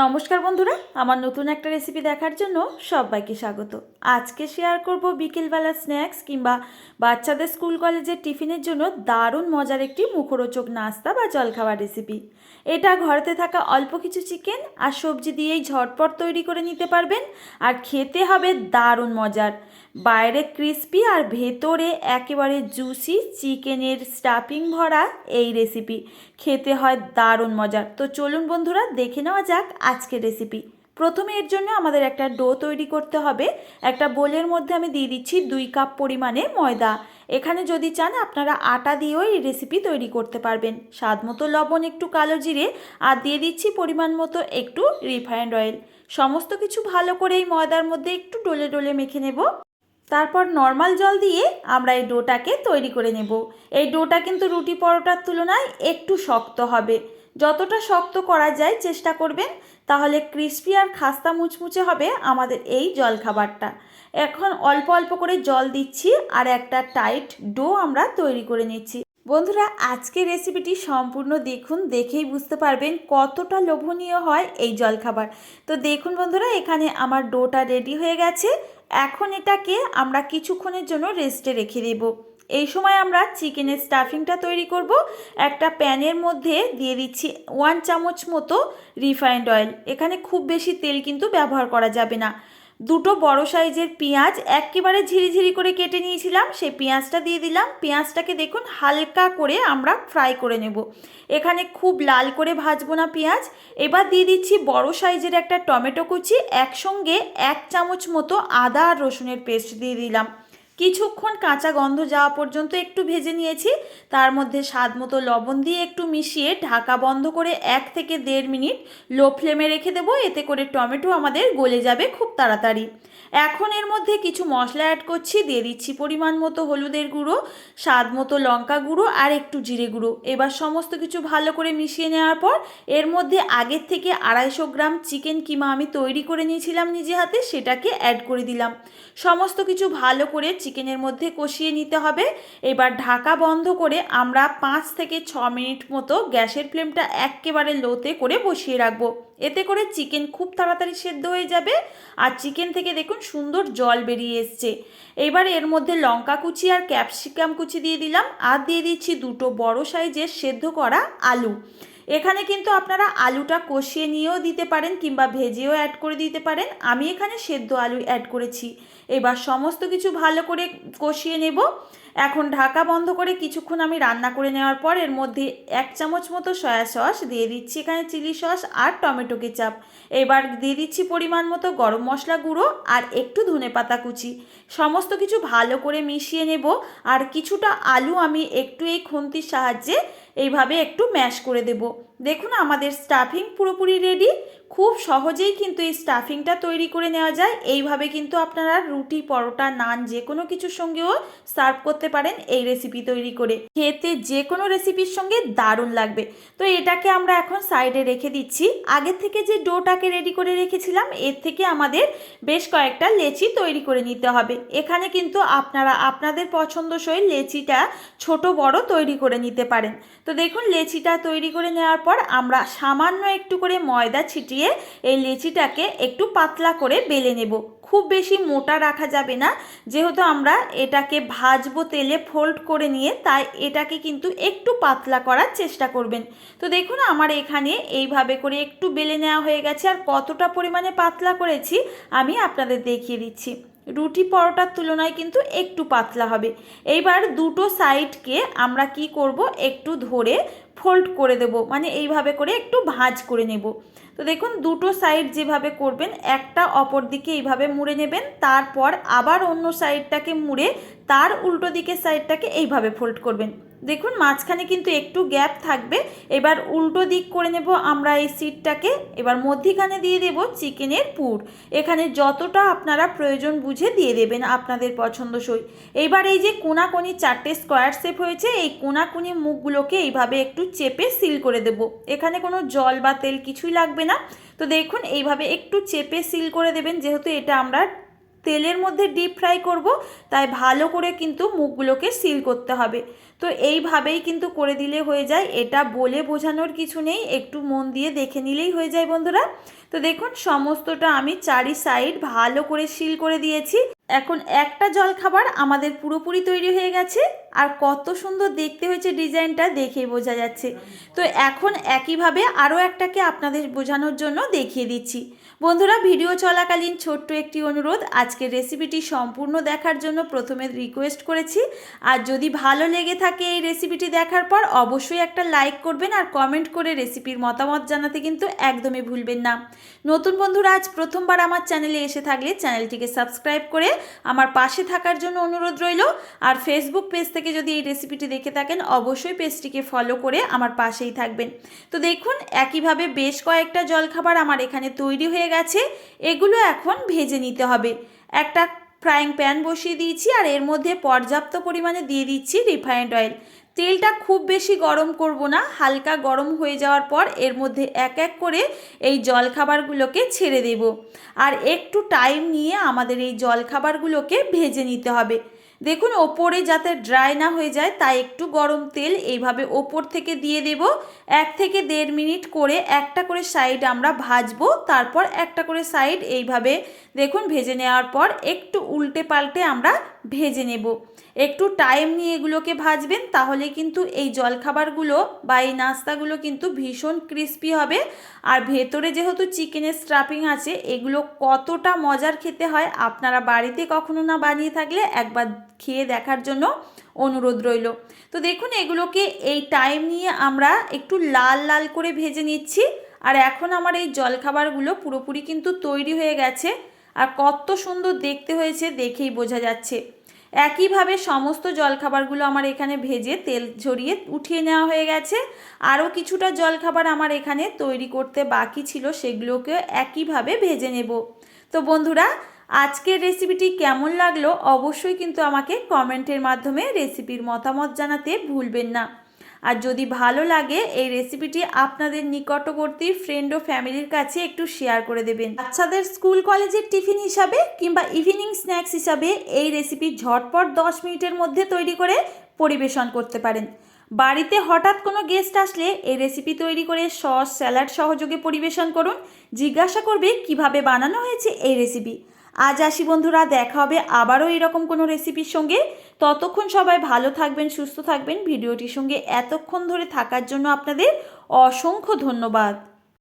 নমস্কার বন্ধুরা, আমার নতুন একটা রেসিপি দেখার জন্য সবাইকে স্বাগত। আজকে শেয়ার করব বিকেলবেলা স্ন্যাক্স কিংবা বাচ্চাদের স্কুল কলেজের টিফিনের জন্য দারুণ মজার একটি মুখরোচক নাস্তা বা জলখাবার রেসিপি এটা ঘরেতে থাকা অল্প কিছু চিকেন আর সবজি দিয়েই ঝটপট তৈরি করে নিতে পারবেন, আর খেতে হবে দারুণ মজার। বাইরে ক্রিস্পি আর ভেতরে একেবারে জুসি চিকেনের স্টাফিং ভরা এই রেসিপি খেতে হয় দারুণ মজার তো চলুন বন্ধুরা, দেখে নেওয়া যাক আজকের রেসিপি প্রথমে এর জন্য আমাদের একটা ডো তৈরি করতে হবে। একটা বোলের মধ্যে আমি দিয়ে দিচ্ছি দুই কাপ পরিমাণে ময়দা। এখানে যদি চান, আপনারা আটা দিয়েও এই রেসিপি তৈরি করতে পারবেন। স্বাদ মতো লবণ, একটু কালো জিরে, আর দিয়ে দিচ্ছি পরিমাণ মতো একটু রিফাইন্ড অয়েল সমস্ত কিছু ভালো করে এই ময়দার মধ্যে একটু ডলে ডলে মেখে নেব। তারপর নর্মাল জল দিয়ে আমরা এই ডোটাকে তৈরি করে নেব। এই ডোটা কিন্তু রুটি পরোটার তুলনায় একটু শক্ত হবে। যতটা শক্ত করা যায় চেষ্টা করবেন, তাহলে ক্রিস্পি আর খাস্তা মুচমুচে হবে আমাদের এই জলখাবারটা। এখন অল্প অল্প করে জল দিচ্ছি আর একটা টাইট ডো আমরা তৈরি করে নিচ্ছি। বন্ধুরা, আজকের রেসিপিটি সম্পূর্ণ দেখুন, দেখেই বুঝতে পারবেন কতটা লোভনীয় হয় এই জলখাবার। তো দেখুন বন্ধুরা, এখানে আমার ডোটা রেডি হয়ে গেছে। এখন এটাকে আমরা কিছুক্ষণের জন্য রেস্টে রেখে দেব। এই সময় আমরা চিকেনের স্টাফিংটা তৈরি করব। একটা প্যানের মধ্যে দিয়ে দিচ্ছি ওয়ান চামচ মতো রিফাইন্ড অয়েল এখানে খুব বেশি তেল কিন্তু ব্যবহার করা যাবে না। দুটো বড় সাইজের পেঁয়াজ একেবারে ঝিরিঝিরি করে কেটে নিয়েছিলাম। সেই পেঁয়াজটা দিয়ে দিলাম। পেঁয়াজটাকে দেখুন হালকা করে আমরা ফ্রাই করে নেব। এখানে খুব লাল করে ভাজবো না পেঁয়াজ। এবার দিয়ে দিচ্ছি বড় সাইজের একটা টমেটো কুচি। একসঙ্গে এক চামচ মতো আদা আর রসুনের পেস্ট দিয়ে দিলাম। কিছুক্ষণ কাঁচা গন্ধ যাওয়া পর্যন্ত একটু ভেজে নিয়েছি। তার মধ্যে স্বাদ মতো লবণ দিয়ে একটু মিশিয়ে ঢাকা বন্ধ করে এক থেকে দেড় মিনিট লো ফ্লেমে রেখে দেবো। এতে করে টমেটো আমাদের গলে যাবে খুব তাড়াতাড়ি। এখন এর মধ্যে কিছু মশলা অ্যাড করছি। দিয়ে দিচ্ছি পরিমাণ মতো হলুদের গুঁড়ো, স্বাদ মতো লঙ্কা গুঁড়ো আর একটু জিরে গুঁড়ো। এবার সমস্ত কিছু ভালো করে মিশিয়ে নেওয়ার পর এর মধ্যে আগের থেকে আড়াইশো গ্রাম চিকেন কিমা আমি তৈরি করে নিয়েছিলাম নিজে হাতে, সেটাকে অ্যাড করে দিলাম। সমস্ত কিছু ভালো করে চিকেনের মধ্যে কষিয়ে নিতে হবে। এবার ঢাকা বন্ধ করে আমরা পাঁচ থেকে ছ মিনিট মতো গ্যাসের ফ্লেমটা একেবারে লোতে করে বসিয়ে রাখব। এতে করে চিকেন খুব তাড়াতাড়ি সেদ্ধ হয়ে যাবে আর চিকেন থেকে দেখুন সুন্দর জল বেরিয়ে এসছে। এবার এর মধ্যে লঙ্কা কুচি আর ক্যাপসিকাম কুচি দিয়ে দিলাম। আর দিয়ে দিচ্ছি দুটো বড় সাইজের সেদ্ধ করা আলু। এখানে কিন্তু আপনারা আলুটা কষিয়ে নিয়েও দিতে পারেন কিংবা ভেজেও অ্যাড করে দিতে পারেন। আমি এখানে সেদ্ধ আলু অ্যাড করেছি। এবার সমস্ত কিছু ভালো করে কষিয়ে নেব। এখন ঢাকা বন্ধ করে কিছুক্ষণ আমি রান্না করে নেওয়ার পর এর মধ্যে এক চামচ মতো সয়া সস দিয়ে দিচ্ছি। এখানে চিলি সস আর টমেটো কেচাপ। এবার দিয়ে দিচ্ছি পরিমাণ মতো গরম মশলা গুঁড়ো আর একটু ধনে পাতা কুচি। সমস্ত কিছু ভালো করে মিশিয়ে নেব আর কিছুটা আলু আমি একটু এই খুন্তির সাহায্যে এইভাবে একটু ম্যাশ করে দেব। দেখুন আমাদের স্টাফিং পুরোপুরি রেডি খুব সহজেই কিন্তু এই স্টাফিংটা তৈরি করে নেওয়া যায়। এইভাবে কিন্তু আপনারা রুটি, পরোটা, নান যে কোনো কিছুর সঙ্গেও সার্ভ করতে পারেন এই রেসিপি তৈরি করে। খেতে যে কোনো রেসিপির সঙ্গে দারুণ লাগবে। তো এটাকে আমরা এখন সাইডে রেখে দিচ্ছি। আগের থেকে যে ডোটাকে রেডি করে রেখেছিলাম, এর থেকে আমাদের বেশ কয়েকটা লেচি তৈরি করে নিতে হবে। এখানে কিন্তু আপনারা, আপনাদের পছন্দসই লেচিটা ছোট বড় তৈরি করে নিতে পারেন। তো দেখুন, লেচিটা তৈরি করে নেওয়ার পর আমরা সামান্য একটু করে ময়দা ছিটিয়ে এই লেচিটাকে একটু পাতলা করে বেলে নেব। খুব বেশি মোটা রাখা যাবে না। যেহেতু আমরা এটাকে ভাজবো তেলে ফোল্ড করে নিয়ে, তাই এটাকে কিন্তু একটু পাতলা করার চেষ্টা করবেন। তো দেখুন, আমার এখানে এইভাবে করে একটু বেলে নেওয়া হয়ে গেছে আর কতটা পরিমাণে পাতলা করেছি আমি আপনাদের দেখিয়ে দিচ্ছি। রুটি পরোটার তুলনায় কিন্তু একটু পাতলা হবে। এইবার দুটো সাইডকে আমরা কি করব, একটু ধরে ফোল্ড করে দেব মানে এইভাবে করে একটু ভাঁজ করে নেব। তো দেখুন, দুটো সাইড যেভাবে করবেন, একটা অপর দিকে এইভাবে মুড়ে নেবেন, তারপর আবার অন্য সাইডটাকে মুড়ে, তার উল্টো দিকের সাইডটাকে এইভাবে ফোল্ড করবেন। দেখুন, মাঝখানে কিন্তু একটু গ্যাপ থাকবে। এবার উল্টো দিক করে নেব আমরা এই সিটটাকে এবার মধ্যিখানে দিয়ে দেব চিকেনের পুর। এখানে যতটা আপনারা প্রয়োজন বুঝে দিয়ে দেবেন আপনাদের পছন্দসই এইবার এই যে কোনাকুনি চারটে স্কোয়ার শেপ হয়েছে, এই কোনাকুনি মুখগুলোকে এইভাবে একটু চেপে সিল করে দেব। এখানে কোনো জল বা তেল কিছুই লাগবে না। তো দেখুন, এইভাবে একটু চেপে সিল করে দেবেন, যেহেতু এটা আমরা তেলের মধ্যে ডিপ ফ্রাই করব, তাই ভালো করে কিন্তু মুখগুলোকে সিল করতে হবে। তো এইভাবেই কিন্তু করে দিলে হয়ে যায়। এটা বলে বোঝানোর কিছু নেই, একটু মন দিয়ে দেখে নিলেই হয়ে যায় বন্ধুরা। তো দেখুন, সমস্তটা আমি চারি সাইড ভালো করে সিল করে দিয়েছি। এখন একটা জলখাবার আমাদের পুরোপুরি তৈরি হয়ে গেছে। আর কত সুন্দর দেখতে হয়েছে ডিজাইনটা দেখেই বোঝা যাচ্ছে। তো এখন একইভাবে আরও একটাকে আপনাদের বোঝানোর জন্য দেখিয়ে দিচ্ছি। বন্ধুরা, ভিডিও চলাকালীন ছোট্ট একটি অনুরোধ, আজকের রেসিপিটি সম্পূর্ণ দেখার জন্য প্রথমে রিকোয়েস্ট করেছি। আর যদি ভালো লেগে থাকে এই রেসিপিটি দেখার পর, অবশ্যই একটা লাইক করবেন আর কমেন্ট করে রেসিপির মতামত জানাতে কিন্তু একদমই ভুলবেন না। নতুন বন্ধুরা, আজ প্রথমবার আমার চ্যানেলে এসে থাকলে চ্যানেলটিকে সাবস্ক্রাইব করে আমার পাশে থাকার জন্য অনুরোধ রইল। আর ফেসবুক পেজ থেকে যদি এই রেসিপিটি দেখে থাকেন, অবশ্যই পেজটিকে ফলো করে আমার পাশেই থাকবেন। তো দেখুন, একইভাবে বেশ কয়েকটা জলখাবার আমার এখানে তৈরি হয়ে গেছে। এগুলো এখন ভেজে নিতে হবে। একটা ফ্রাইং প্যান বসিয়ে দিয়েছি আর এর মধ্যে পর্যাপ্ত পরিমাণে দিয়ে দিচ্ছি রিফাইন্ড অয়েল তেলটা খুব বেশি গরম করব না, হালকা গরম হয়ে যাওয়ার পর এর মধ্যে এক এক করে এই জলখাবারগুলোকে ছেড়ে দেব। আর একটু টাইম নিয়ে আমাদের এই জলখাবারগুলোকে ভেজে নিতে হবে। দেখুন, ওপরে যাতে ড্রাই না হয়ে যায়, তাই একটু গরম তেল এইভাবে ওপর থেকে দিয়ে দেব। এক থেকে দেড় মিনিট করে একটা করে সাইড আমরা ভাজবো, তারপর একটা করে সাইড এইভাবে দেখুন, ভেজে নেওয়ার পর একটু উল্টে পাল্টে আমরা ভেজে নেব। একটু টাইম নিয়ে এগুলোকে ভাজবেন, তাহলে কিন্তু এই জলখাবারগুলো বা এই নাস্তাগুলো কিন্তু ভীষণ ক্রিস্পি হবে। আর ভেতরে যেহেতু চিকেনের স্ট্রাপিং আছে, এগুলো কতটা মজার খেতে হয় আপনারা বাড়িতে কখনো না বানিয়ে থাকলে একবার খেয়ে দেখার জন্য অনুরোধ রইল। তো দেখুন, এগুলোকে এই টাইম নিয়ে আমরা একটু লাল লাল করে ভেজে নিচ্ছি। আর এখন আমার এই জলখাবারগুলো পুরোপুরি কিন্তু তৈরি হয়ে গেছে। আর কত সুন্দর দেখতে হয়েছে দেখেই বোঝা যাচ্ছে। একইভাবে সমস্ত জলখাবারগুলো আমার এখানে ভেজে তেল ঝরিয়ে উঠিয়ে নেওয়া হয়ে গেছে। আরও কিছুটা জলখাবার আমার এখানে তৈরি করতে বাকি ছিল, সেগুলোকে একইভাবে ভেজে নেব। তো বন্ধুরা, আজকের রেসিপিটি কেমন লাগল অবশ্যই কিন্তু আমাকে কমেন্টের মাধ্যমে রেসিপির মতামত জানাতে ভুলবেন না। আর যদি ভালো লাগে, এই রেসিপিটি আপনাদের নিকটবর্তী ফ্রেন্ড ও ফ্যামিলির কাছে একটু শেয়ার করে দেবেন। বাচ্চাদের স্কুল কলেজের টিফিন হিসাবে কিংবা ইভিনিং স্ন্যাক্স হিসাবে এই রেসিপি ঝটপট দশ মিনিটের মধ্যে তৈরি করে পরিবেশন করতে পারেন। বাড়িতে হঠাৎ কোনো গেস্ট আসলে এই রেসিপি তৈরি করে সস স্যালাড সহযোগে পরিবেশন করুন। জিজ্ঞাসা করবে কীভাবে বানানো হয়েছে এই রেসিপি আজ আসি বন্ধুরা, দেখা হবে আবারও এরকম কোনো রেসিপির সঙ্গে। ততক্ষণ সবাই ভালো থাকবেন, সুস্থ থাকবেন। ভিডিওটির সঙ্গে এতক্ষণ ধরে থাকার জন্য আপনাদের অসংখ্য ধন্যবাদ।